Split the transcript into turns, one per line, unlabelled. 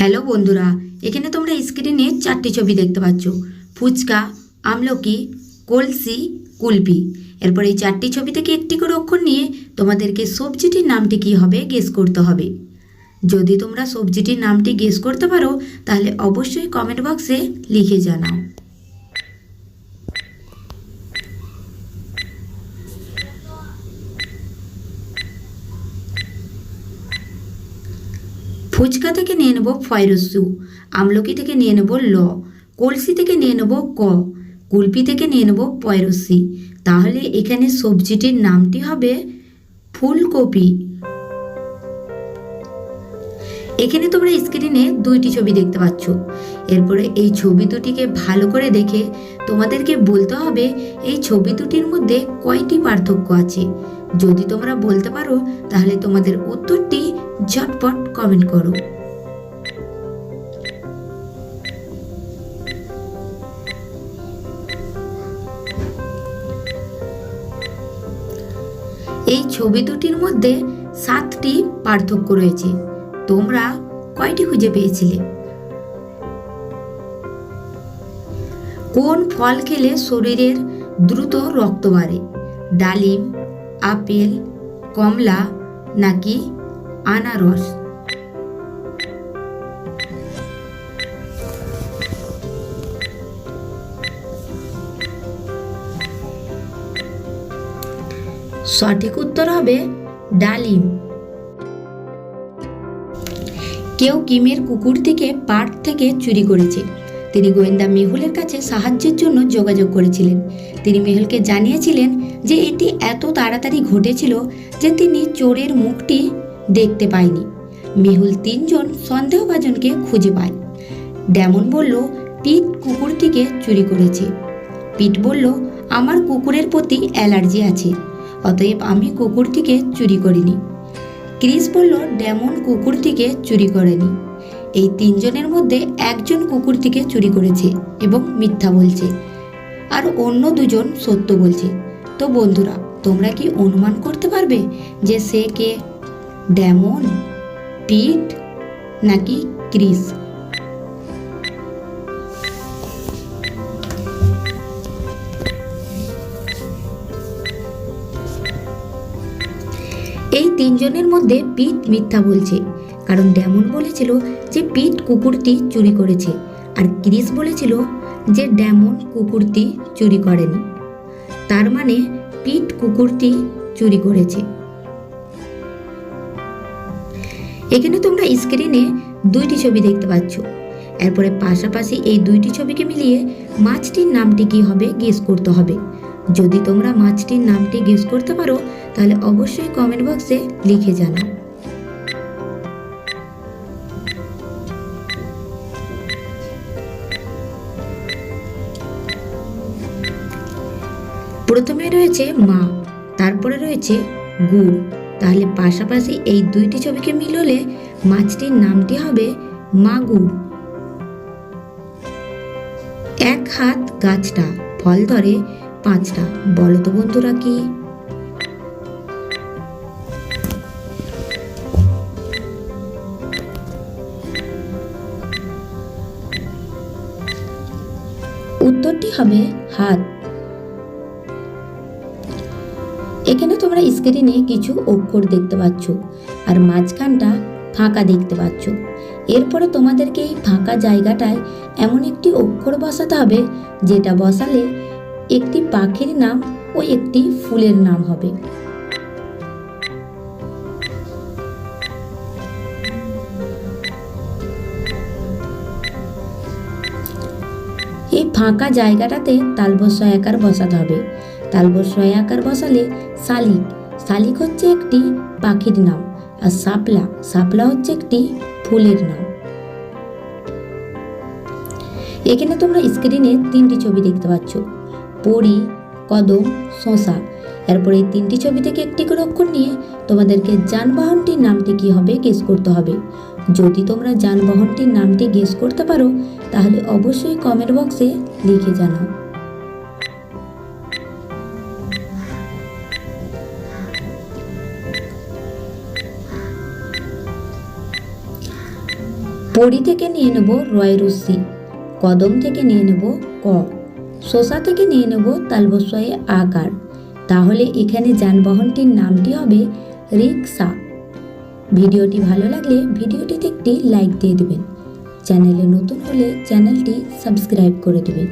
Hello বন্ধুরা, এখানে তোমরা স্ক্রিনে চারটি ছবি দেখতে পাচ্ছ। ফুচকা, আমলকি, কলসি, কুলপি। এরপর এই চারটি ছবি থেকে একটি করে অক্ষর নিয়ে তোমাদেরকে সবজিটির নামটি কী হবে গেস করতে হবে। যদি তোমরা সবজিটির নামটি গেস করতে পারো, তাহলে অবশ্যই কমেন্ট বক্সে লিখে জানাও। ফুচকা থেকে নিয়ে নেব ফয়রসু আমলকি থেকে নিয়ে নেব ল, কলসি থেকে নিয়ে নেব ক, কুলপি থেকে নিয়ে নেব পয়রসি। তাহলে এখানে সবজিটির নামটি হবে ফুলকপি। এখানে তোমরা স্ক্রিনে দুইটি ছবি দেখতে পাচ্ছ। এরপরে এই ছবি দুটিকে ভালো করে দেখে তোমাদেরকে বলতে হবে এই ছবি দুটির মধ্যে কয়টি পার্থক্য আছে। যদি তোমরা বলতে পারো, তাহলে তোমাদের উত্তরটি ঝটপট কমেন্ট করো। এই ছবি দুটির মধ্যে সাতটি পার্থক্য রয়েছে। তোমরা কয়টি খুঁজে পেয়েছিলে? কোন ফল খেলে শরীরের দ্রুত রক্ত বাড়ে? ডালিম, আপেল, কমলা নাকি আনারস। সঠিক উত্তর হবে ডালিম। কেউ কিমের কুকুর থেকে পার্ক থেকে চুরি করেছে। তিনি গোয়েন্দা মেহুলের কাছে সাহায্যের জন্য যোগাযোগ করেছিলেন। তিনি মেহুলকে জানিয়েছিলেন যে এটি এত তাড়াতাড়ি ঘটেছিল যে তিনি চোরের মুখটি দেখতে পায়নি মেহুল তিনজন সন্দেহভাজনকে খুঁজে পায়। ড্যামন বলল পিট কুকুরটিকে চুরি করেছে। পিট বলল, আমার কুকুরের প্রতি অ্যালার্জি আছে, অতএব আমি কুকুরটিকে চুরি করিনি। ক্রিস বলল, ড্যামন কুকুরটিকে চুরি করেনি। এই তিনজনের মধ্যে একজন কুকুরটিকে চুরি করেছে এবং মিথ্যা বলছে, আর অন্য দুজন সত্য বলছে। তো বন্ধুরা, তোমরা কি অনুমান করতে পারবে যে সে কে ড্যামন পিট, নাকি ক্রিস? এই তিনজনের মধ্যে পিট মিথ্যা বলছে, কারণ ড্যামন বলেছিল যে পিট কুকুরটি চুরি করেছে, আর ক্রিস বলেছিল যে ড্যামন কুকুরটি চুরি করেনি। তার মানে পিট কুকুরটি চুরি করেছে। এখানে তোমরা স্ক্রিনে দুইটি ছবি দেখতে পাচ্ছ। এরপরে পাশাপাশি এই দুইটি ছবিকে মিলিয়ে মাছটির নামটি কি হবে গেস করতে হবে। যদি তোমরা মাছটির নামটি গেস করতে পারো, তাহলে অবশ্যই কমেন্ট বক্সে লিখে জানাও। প্রথমে রয়েছে মা, তারপরে রয়েছে গুড় তাহলে পাশাপাশি এই দুইটি ছবিকে মিললে মাছটির নামটি হবে মাগুর। এক হাত গাছটা, ফল ধরে পাঁচটা। বলো তো বন্ধুরা কি? উত্তরটি হবে হাত। এখানে তোমরা স্ক্রিনে কিছু অক্ষর দেখতে পাচ্ছ আর মাঝখানটা ফাঁকা দেখতে পাচ্ছ। এরপরে তোমাদেরকে এই ফাঁকা জায়গাটায় এমন একটি অক্ষর বসাতে হবে, যেটা বসালে একটি পাখির নাম ও একটি ফুলের নাম হবে। এই ফাঁকা জায়গাটাতে তালবস্য একার বসাতে হবে। তালবস্য আকার বসালে শালিক। শালিক হচ্ছে একটি পাখির নাম আর শাপলা। শাপলা হচ্ছে একটি ফুলের নাম। এখানে তোমরা স্ক্রিনে তিনটি ছবি দেখতে পাচ্ছ। পরি, কদম, শশা। এরপর এই তিনটি ছবি থেকে একটি করে অক্ষর নিয়ে তোমাদেরকে যানবাহনটির নামটি কি হবে গেস করতে হবে। যদি তোমরা যানবাহনটির নামটি গেস করতে পারো, তাহলে অবশ্যই কমেন্ট বক্সে লিখে জানাও। পড়ি থেকে নিয়ে নেব রয় রুসি, কদম থেকে নিয়ে নেব ক শশা থেকে নিয়ে নেব তালবস্বয়ে আকার তাহলে এখানে যানবাহনটির নামটি হবে রিক্সা ভিডিওটি ভালো লাগলে ভিডিওটিতে একটি লাইক দিয়ে দেবেন। চ্যানেলে নতুন হলে চ্যানেলটি সাবস্ক্রাইব করে দেবেন।